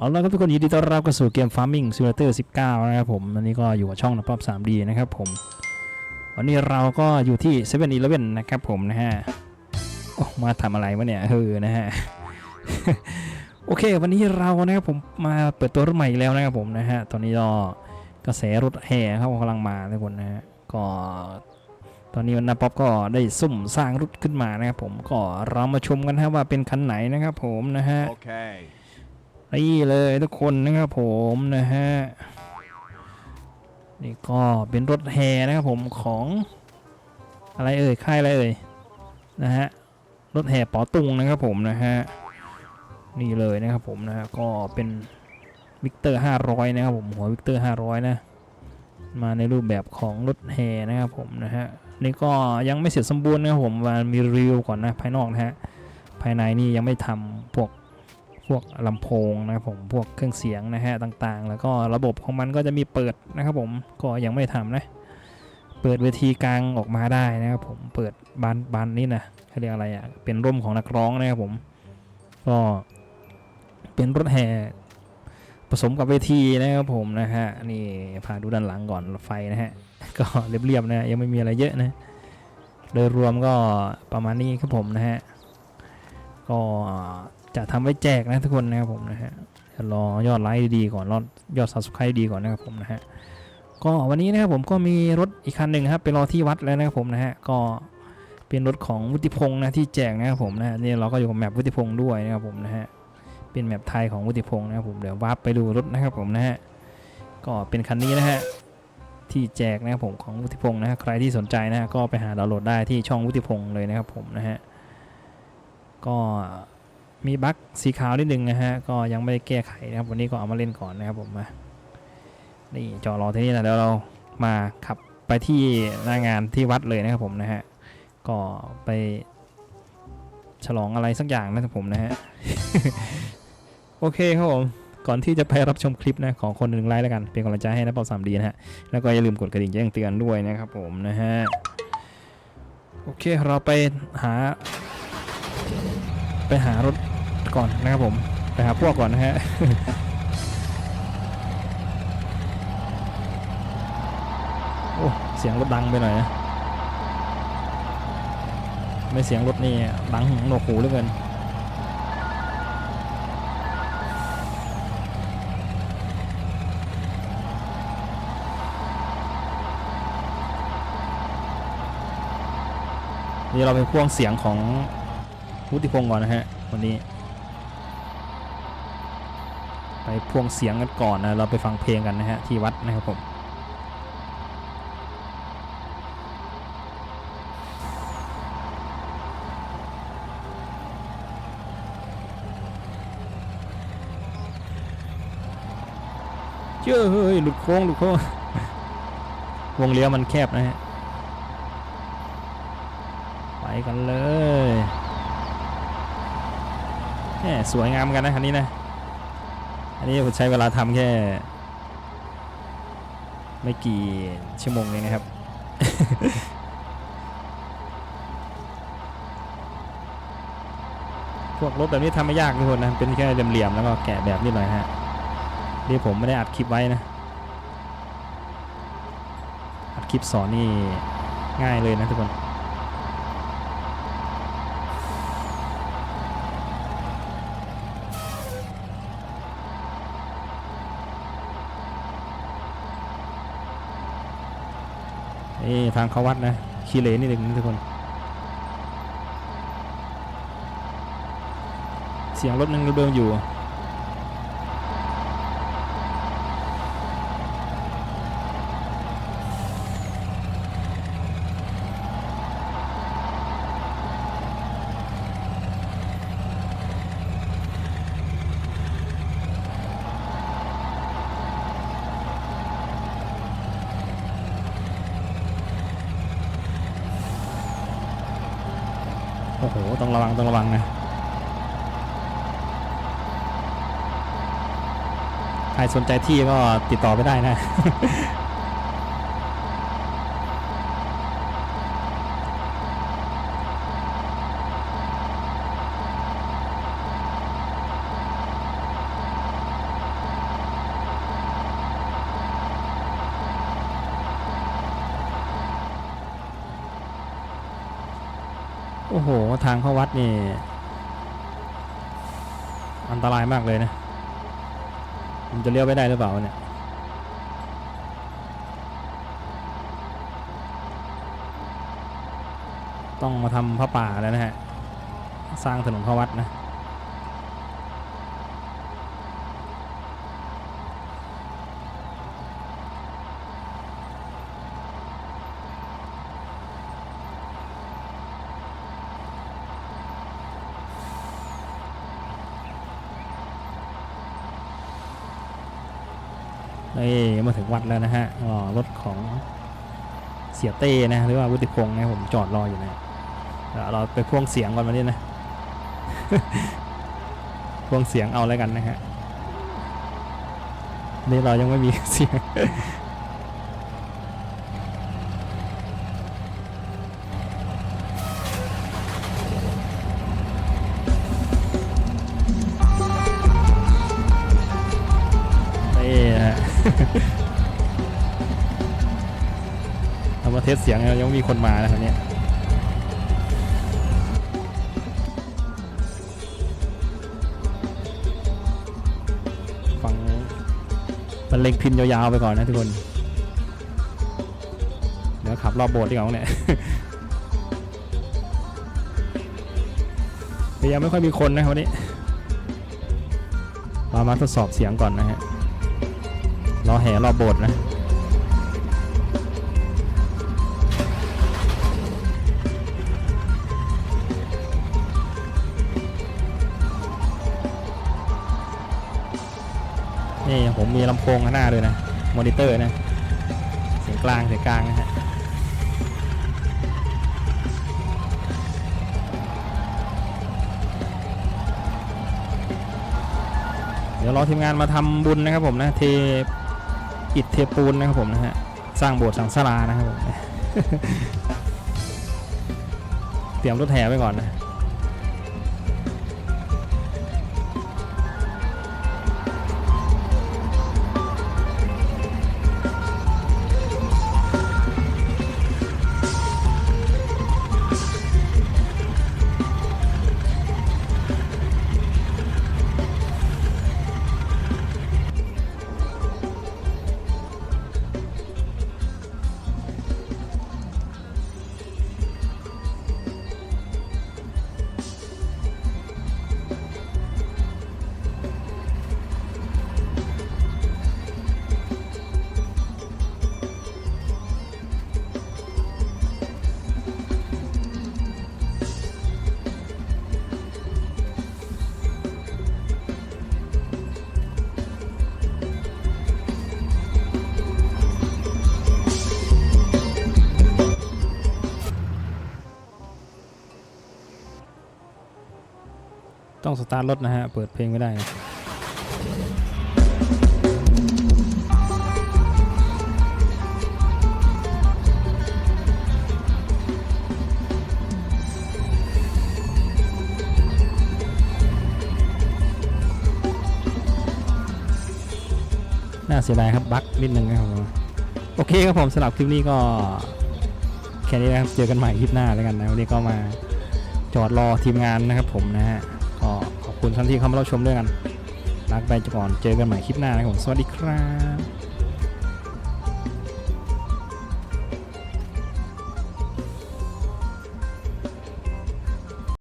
เอาละครับทุกคนยินดีต้อนรับเข้าสู่เกม Farming Simulator 19 นะครับผมวันนี้ก็อยู่กับช่องนับรอบ 3D นะครับผม วันนี้เราก็อยู่ที่7 e เ e ่ e อนะครับผมนะฮะโอ้มาทำอะไรวะเนี่ยเฮ้อนะฮะ โอเค วันนี้เรานะครับผมมาเปิดตัวรถใหม่อีกแล้วนะครับผมนะฮะ ตอนนี้ก็กระแสรถแห่ครับกำลังมาทุกคนนะฮะ ก็ตอนนี้วันนป๊อปก็ได้ซุ่มสร้างรถขึ้นมานะครับผม ก็เรามาชมกันนะครับว่าเป็นคันไหนนะครับผมนะฮะ Okay. นี่เลยทุกคนนะครับผมนะฮะนี่ก็เป็นรถแห่นะครับผมของอะไรเอ่ยค่ายอะไรเอ่ยนะฮะรถแห่ปอตุงนะครับผมนะฮะนี่เลยนะครับผมนะฮะก็เป็นวิกเตอร์500 นะครับผมหัววิกเตอร์500 นะ มาในรูปแบบของรถแห่นะครับผมนะฮะนี่ก็ยังไม่เสร็จสมบูรณ์นะครับผมมามีรีวิวก่อนนะภายนอกนะฮะภายในนี่ยังไม่ทำพวก พวกลำโพงนะครับผมพวกเครื่องเสียงนะฮะต่างๆ แล้วก็ระบบของมันก็จะมีเปิดนะครับผมก็ยังไม่ทำนะเปิดเวทีกลางออกมาได้นะครับผมเปิดบานบานนี้นะเขาเรียกอะไรอะเป็นร่มของนักร้องนะครับผมก็เป็นรถแห่ผสมกับเวทีนะครับผมนะฮะนี่พาดูด้านหลังก่อนไฟนะฮะก็เรียบๆนะยังไม่มีอะไรเยอะนะโดยรวมก็ประมาณนี้ครับผมนะฮะก็ จะทำไว้แจกนะทุกคนนะครับผมนะฮะเดี๋ยวรอยอดไลค์ดีๆก่อนรอยอด subscribe ดีก่อนนะครับผมนะฮะก็วันนี้นะครับผมก็มีรถอีกคันหนึ่งครับไปรอที่วัดแล้วนะครับผมนะฮะก็เป็นรถของวุฒิพงษ์นะที่แจกนะครับผมนะฮะนี่เราก็อยู่กับแมปวุฒิพงษ์ด้วยนะครับผมนะฮะเป็นแมปไทยของวุฒิพงษ์นะครับผมเดี๋ยววาร์ปไปดูรถนะครับผมนะฮะก็เป็นคันนี้นะฮะที่แจกนะครับผมของวุฒิพงษ์นะฮะใครที่สนใจนะฮะก็ไปหาดาวน์โหลดได้ที่ช่องวุฒิพงษ์เลยนะครับผมนะฮะก็ มีบั๊กสีขาวนิดหนึ่งนะฮะ ก็ยังไม่ได้แก้ไขนะครับ วันนี้ก็เอามาเล่นก่อนนะครับผมมา นี่จอรอที่นี่นะเดี๋ยวเรามาขับไปที่หน้างานที่วัดเลยนะครับผมนะฮะ ก็ไปฉลองอะไรสักอย่างนะครับผมนะฮะ โอเคครับผม ก่อนที่จะไปรับชมคลิปนะของคนหนึ่งไลค์แล้วกัน เป็นกำลังใจให้นะเป่าสามดีนะฮะ แล้วก็อย่าลืมกดกระดิ่งแจ้งเตือนด้วยนะครับผมนะฮะ โอเคเราไปหา ไปหารถ ก่อนนะครับผมไปหาพวกก่อนนะฮะโอ้เสียงรถดังไปหน่อยนะไม่เสียงรถนี่ดังหนวกหูเหลือเกินนี่เราไปพ่วงเสียงของวุฒิพงศ์ก่อนนะฮะวันนี้ ไปพ่วงเสียงกันก่อนนะเราไปฟังเพลงกันนะฮะที่วัดนะครับผมเจ้าเฮ้ยหลุดโค้งหลุดโค้งวงเลี้ยวมันแคบนะฮะไปกันเลยแหมสวยงามกันนะคันนี้นะ อันนี้ผมใช้เวลาทำแค่ ไม่กี่ชั่วโมงเองนะครับ พวกรถแบบนี้ทำไม่ยากทุกคนนะ เป็นแค่เหลี่ยมๆแล้วก็แกะแบบนิดหน่อยฮะนี่ผมไม่ได้อัดคลิปไว้นะ อัดคลิปสอนนี่ง่ายเลยนะทุกคน นี่ทางเข้าวัดนะคีเลนี่เองทุกคน เสียงรถนึงเดิมอยู่ โอ้โหต้องระวังต้องระวังนะใครสนใจที่ก็ติดต่อไปได้นะ โอ้โห ทางเข้าวัดนี่ อันตรายมากเลยนะมันจะเลี้ยวไปได้หรือเปล่าเนี่ยต้องมาทำพระป่าแล้วนะฮะ สร้างถนนเข้าวัดนะ นี่มาถึงวัดแล้วนะฮะอ๋อรถของเสียเต้นะหรือว่าวุฒิพงศ์นะผมจอดรออยู่นะเดี๋ยวเราไปพ่วงเสียงก่อนมาดินะพ่วงเสียงเอาแล้วกันนะฮะนี่เรายังไม่มีเสียง เรามาเทสเสียงยังม่มีคนมานะครับเนี่ยฟังบรรเลงพินยาวๆไปก่อนนะทุกคน เดี๋ยวขับรอบโบสถ์ดีกว่าเนี่ยแต่ยังไม่ค่อยมีคนนะครับวันนี้เรามาทดสอบเสียงก่อนนะฮะรอแห่รอบโบสถ์นะ นี่ผมมีลำโพงข้างหน้าด้วยนะ มอนิเตอร์นะ เสียงกลางเสียงกลางนะฮะเดี๋ยวรอทีมงานมาทำบุญนะครับผมนะเทอิฐเทปูนนะครับผมนะฮะสร้างโบสถ์สังสลานะครับผมเตรียมรถแห่ไว้ก่อนนะ ต้องสตาร์ทรถนะฮะ เปิดเพลงไม่ได้นะน่าเสียดายครับ บั๊กนิดนึงนะครับผมโอเคครับผมสำหรับคลิปนี้ก็ แค่นี้นะครับ เจอกันใหม่คลิปหน้าแล้วกันนะ วันนี้ก็มาจอดรอทีมงานนะครับผมนะฮะ ก็ขอบคุณท่านที่เข้ามารับชมด้วยกัน รักไปก่อน เจอกันใหม่คลิปหน้านะครับผม สวัสดีครับ